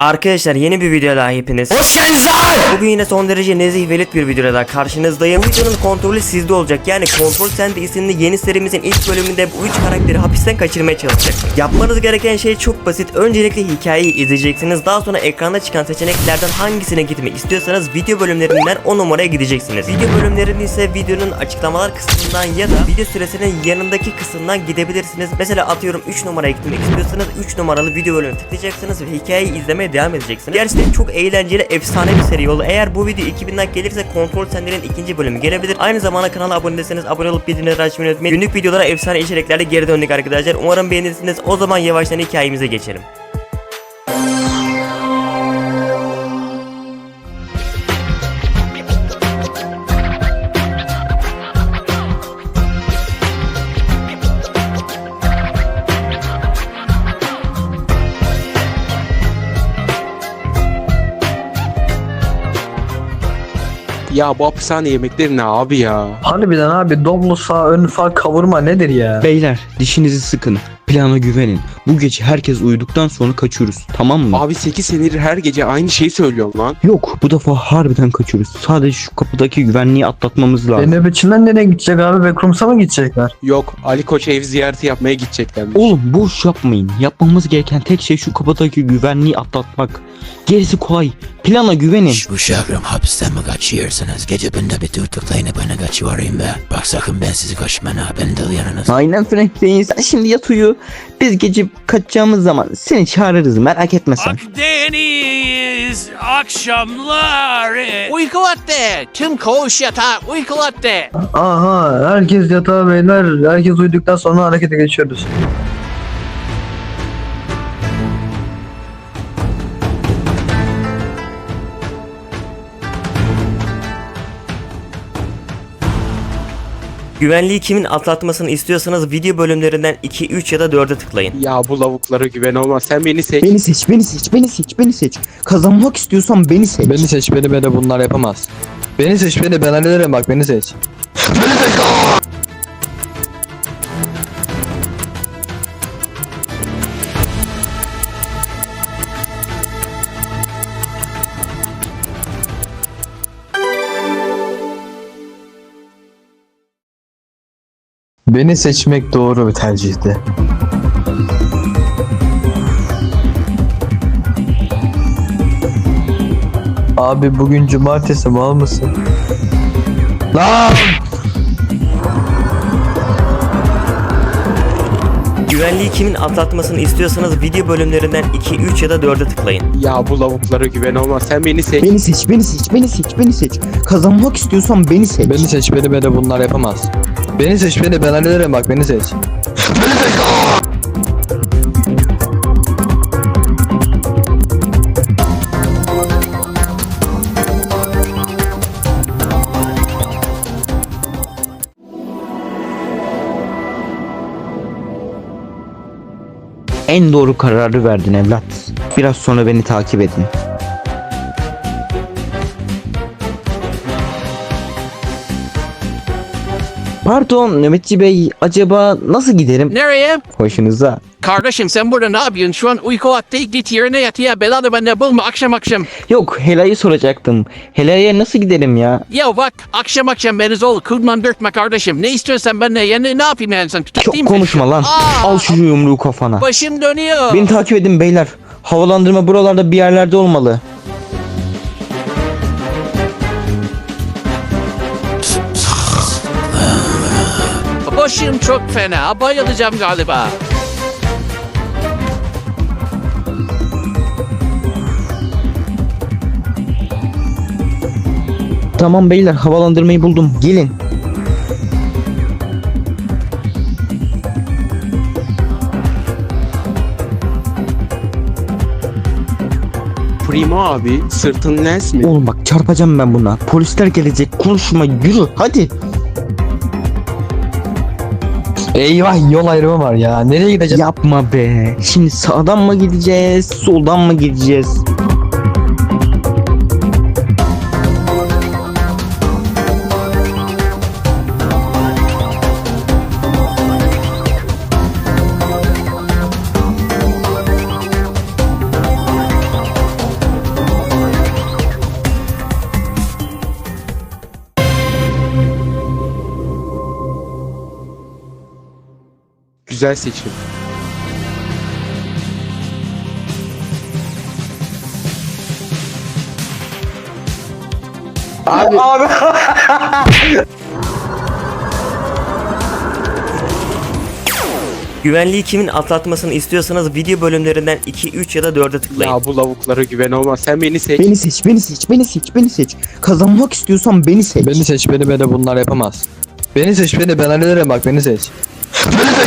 Arkadaşlar yeni bir video daha hepiniz. Hoş geldiniz. Bugün yine son derece nezih velit bir videoda daha karşınızdayım. Bu videonun kontrolü sizde olacak. Yani Kontrol Sende isimli yeni serimizin ilk bölümünde bu üç karakteri hapisten kaçırmaya çalışacaksınız. Yapmanız gereken şey çok basit. Öncelikle hikayeyi izleyeceksiniz. Daha sonra ekranda çıkan seçeneklerden hangisine gitmek istiyorsanız video bölümlerinden o numaraya gideceksiniz. Video bölümlerini ise videonun açıklamalar kısmından ya da video süresinin yanındaki kısımdan gidebilirsiniz. Mesela atıyorum 3 numaraya gitmek istiyorsanız 3 numaralı video bölümünü tıklayacaksınız ve hikayeyi izlemeye devam edeceksiniz. Gerçekten çok eğlenceli, efsane bir seri oldu. Eğer bu video 2000 like gelirse Kontrol Sender'in ikinci bölümü gelebilir. Aynı zamanda kanala abone değilseniz abone olup bildirimleri açmayı unutmayın. Günlük videolara efsane içeriklerle geri döndük arkadaşlar. Umarım beğenirsiniz. O zaman yavaştan hikayemize geçelim. Ya bu hapishane yemekleri ne abi ya? Harbiden abi domlu sağ ön far kavurma nedir ya? Beyler dişinizi sıkın. Plana güvenin. Bu gece herkes uyuduktan sonra kaçıyoruz. Tamam mı? Abi 8 senedir her gece aynı şeyi söylüyorsun lan. Yok bu defa harbiden kaçıyoruz. Sadece şu kapıdaki güvenliği atlatmamız lazım. nöbetçinden nereye gidecek abi? Backrooms'a mı gidecekler? Yok Ali Koç ev ziyareti yapmaya gideceklermiş. Oğlum boş yapmayın. Yapmamız gereken tek şey şu kapıdaki güvenliği atlatmak. Gerisi kolay. Plana güvenin. Şş, bu şahram hapisten mi kaçıyorsunuz? Gece bende bir tutuklayın bana kaçıvarayım be. Bak sakın ben sizi kaçmana ben de yanınız. Aynen Frank Bey. Sen şimdi yat uyu. Biz gece kaçacağımız zaman seni çağırırız. Merak etme sen. Akdeniz akşamları. Uykulattı. Tüm koğuş yatağı uykulattı. Aha herkes yatağa beyler. Herkes uyuduktan sonra harekete geçiyoruz. Güvenliği kimin atlatmasını istiyorsanız video bölümlerinden 2, 3 ya da 4'e tıklayın. Ya bu lavuklara güven olmaz. Sen beni seç. Beni seç, beni seç, beni seç, beni seç. Kazanmak istiyorsan beni seç. Beni seç beni beni bunlar yapamaz. Beni seç beni ben hallederim bak beni seç. Beni seçmek doğru bir tercihti. Abi bugün cumartesi mal mısın? Lan! Güvenliği kimin atlatmasını istiyorsanız video bölümlerinden 2, 3 ya da 4'e tıklayın. Ya bu lavuklara güven olmaz. Sen beni seç. Beni seç, beni seç, beni seç, beni seç. Kazanmak istiyorsan beni seç. Beni seç beni beni bunlar yapamaz. Beni seç beni ben hallederim bak beni seç. En doğru kararı verdin evlat. Biraz sonra beni takip edin. Pardon nöbetçi bey acaba nasıl giderim? Nereye? Hoşunuza. Kardeşim sen burada ne yapıyorsun? Şu an uykulattı. Git yerine yat ya. Belanı bende bulma akşam akşam. Yok Hela'yı soracaktım. Hela'ya nasıl giderim ya? Ya bak akşam akşam beni zor kudman dürtme kardeşim. Ne istiyorsan ben de yani ne yapayım yani sen Çok tutayım seni. konuşma lan. Aa! Al şu yumruğu kafana. Başım dönüyor. Beni takip edin beyler. Havalandırma buralarda bir yerlerde olmalı. Başım çok fena. Bayılacağım galiba. Tamam beyler havalandırmayı buldum. Gelin. Primo abi sırtın lens mi? Oğlum bak çarpacağım ben buna. Polisler gelecek. Konuşma yürü hadi. Eyvah yol ayrımı var ya. Nereye gideceğiz? Yapma be. Şimdi sağdan mı gideceğiz? Soldan mı gideceğiz? Güzel seçim. Abi, Güvenliği kimin atlatmasını istiyorsanız video bölümlerinden 2, 3 ya da 4'e tıklayın. ya bu lavuklara güven olmaz. Sen beni seç. Beni seç, beni seç, beni seç, beni seç. Kazanmak istiyorsan beni seç. Beni seç beni beni bunlar yapamaz. Beni seç beni ben hallederim bak beni seç. Cık.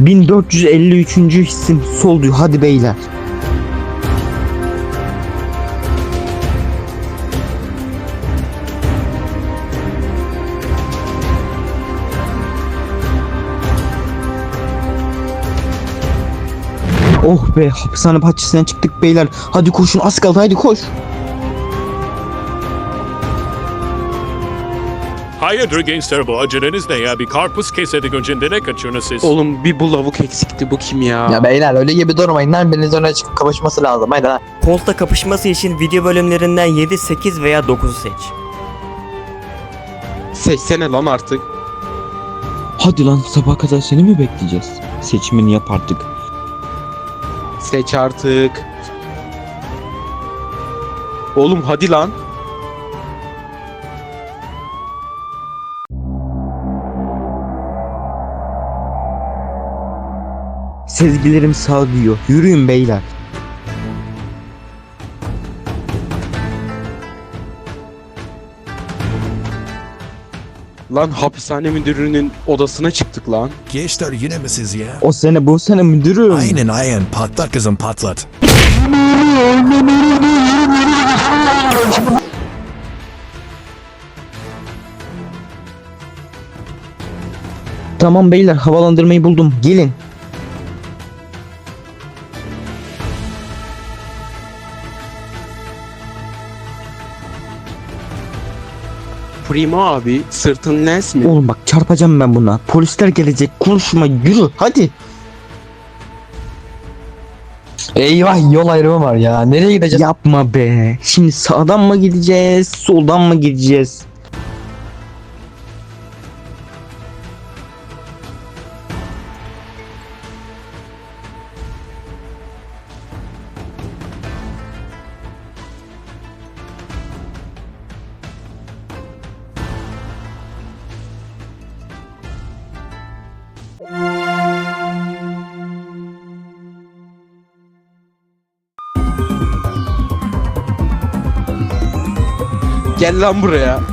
1453. hissim soldu. Hadi beyler. Oh be hapishane bahçesinden çıktık beyler. Hadi koşun az kaldı hadi koş. Hayırdır gençler bu aceleniz ne ya? Bir karpuz kesedik önce nereye kaçıyorsunuz siz? Oğlum bir bu lavuk eksikti. Bu kim ya? Ya beyler öyle gibi durmayın lan biriniz öne çıkıp kavuşması lazım haydi lan. Kolta kapışması için video bölümlerinden 7, 8 veya 9'u seç. Seçsene lan artık. Hadi lan sabah kadar seni mi bekleyeceğiz? Seçimini yap artık. Seç artık. Oğlum hadi lan. Sezgilerim sağlıyor. Yürüyün beyler. Lan hapishane müdürünün odasına çıktık lan. Gençler yine mi siz ya? O sene bu sene müdürüm. Aynen aynen patlat kızım patlat. Tamam beyler havalandırmayı buldum. Gelin. Primo abi sırtın lens mi? Oğlum bak çarpacağım ben buna. Polisler gelecek. Konuşma yürü hadi. Eyvah yol ayrımı var ya nereye gideceğiz? Yapma be. Şimdi sağdan mı gideceğiz, soldan mı gideceğiz? Gel lan buraya.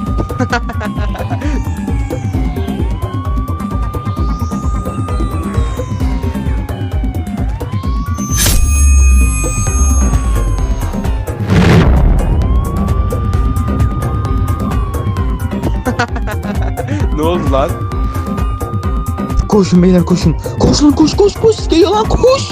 ne oldu lan? Koşun beyler koşun. Koş lan koş koş koş. Geliyor lan koş.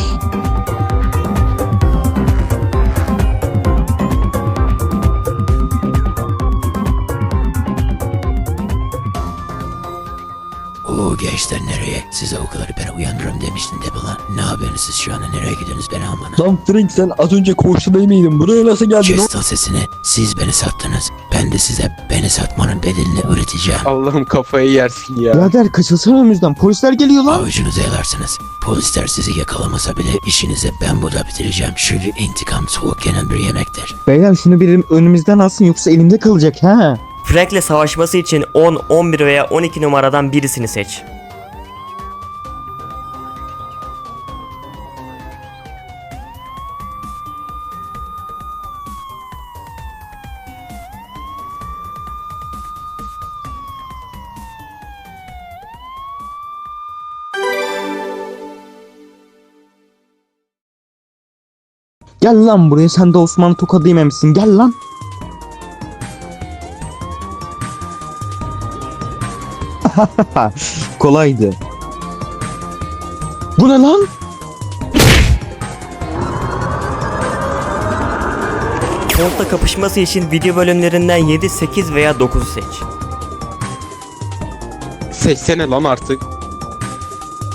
Gençler nereye? Size o kadar ben uyandırırım demiştin de lan. Ne yapıyorsunuz siz şu anda nereye gidiyorsunuz beni almana? Lan Frank sen az önce koğuşta değil miydin? Buraya nasıl geldin? Kes lan sesini. Siz beni sattınız. Ben de size beni satmanın bedelini öğreteceğim. Allah'ım kafayı yersin ya. Birader kaçılsana önümüzden. Polisler geliyor lan. Avucunuzu yalarsınız. Polisler sizi yakalamasa bile işinizi ben burada bitireceğim. Çünkü intikam soğuk yenen bir yemektir. Beyler şunu bir önümüzden alsın yoksa elimde kalacak ha. Frank'le savaşması için 10, 11 veya 12 numaradan birisini seç. Gel lan buraya sen de Osman tokadı yememişsin. Gel lan. Kolaydı. Bu ne lan? Kolta kapışması için video bölümlerinden 7, 8 veya 9'u seç. Seçsene lan artık.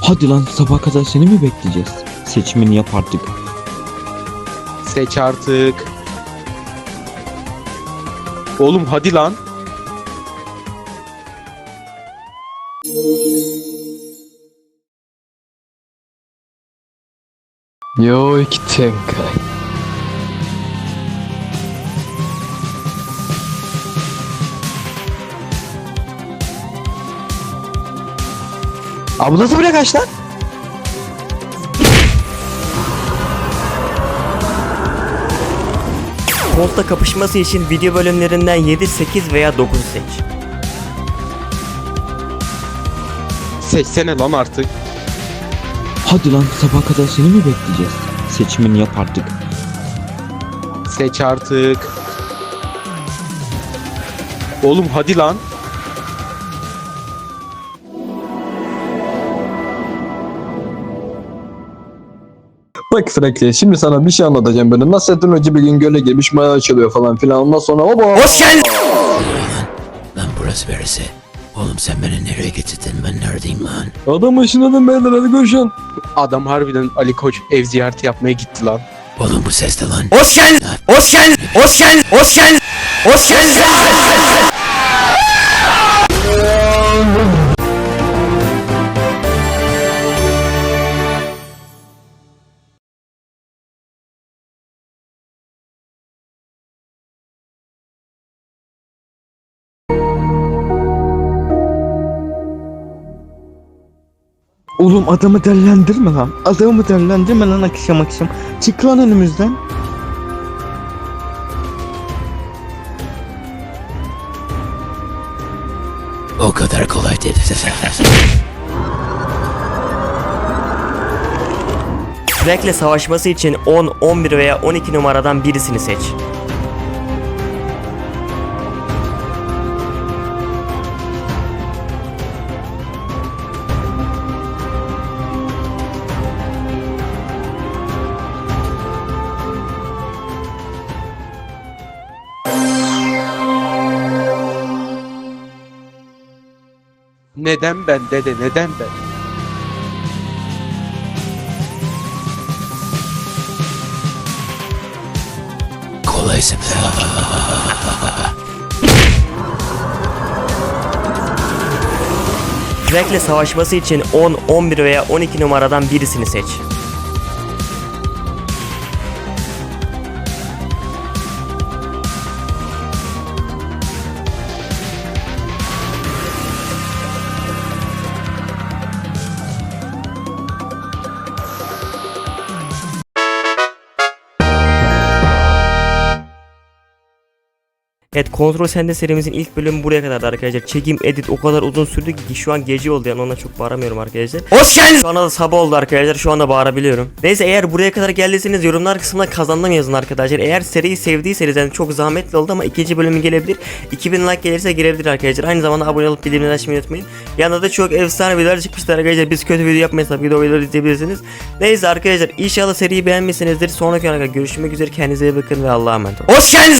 Hadi lan sabah kadar seni mi bekleyeceğiz? Seçimini yap artık. Seç artık. Oğlum hadi lan. Yo iki tenkai. Abi nasıl buraya kaç lan? Colt'la kapışması için video bölümlerinden 7, 8 veya 9 seç. Seçsene lan artık. Hadi lan sabah kadar seni mi bekleyeceğiz? Seçimini yap artık. Seç artık. Oğlum hadi lan. Bak Franklin şimdi sana bir şey anlatacağım böyle. Nasrettin Hoca bir gün göle girmiş maya açılıyor falan filan. Ondan sonra oba. Hoş geldin. Lan burası neresi? Oğlum sen beni nereye getirdin ben neredeyim lan? Adam ışınladım beyler hadi koşun. Adam harbiden Ali Koç ev ziyareti yapmaya gitti lan. Oğlum bu ses de lan. Hoş geldin. Hoş geldin. Hoş geldin. Hoş geldin. Hoş geldin. Oğlum adamı dellendirme lan. Adamı dellendirme lan akşam akşam. Çık lan önümüzden. O kadar kolay değil. Frank'le savaşması için 10, 11 veya 12 numaradan birisini seç. Neden ben dede neden ben? Kolaysın. Frank'le savaşması için 10, 11 veya 12 numaradan birisini seç. Evet Kontrol Sende serimizin ilk bölümü buraya kadardı arkadaşlar. Çekim, edit o kadar uzun sürdü ki şu an gece oldu yani ona çok bağıramıyorum arkadaşlar. Hoş geldiniz. Şu anda da sabah oldu arkadaşlar. Şu anda bağırabiliyorum. Neyse eğer buraya kadar geldiyseniz yorumlar kısmına kazandım yazın arkadaşlar. Eğer seriyi sevdiyseniz yani çok zahmetli oldu ama ikinci bölümü gelebilir. 2000 like gelirse girebilir arkadaşlar. Aynı zamanda abone olup bildirimleri açmayı unutmayın. Yanında da çok efsane videolar çıkmışlar arkadaşlar. Biz kötü video yapmayız tabii ki o videoları izleyebilirsiniz. Neyse arkadaşlar inşallah seriyi beğenmişsinizdir. Sonraki olarak görüşmek üzere. Kendinize iyi bakın ve Allah'a emanet olun. Hoş geldiniz.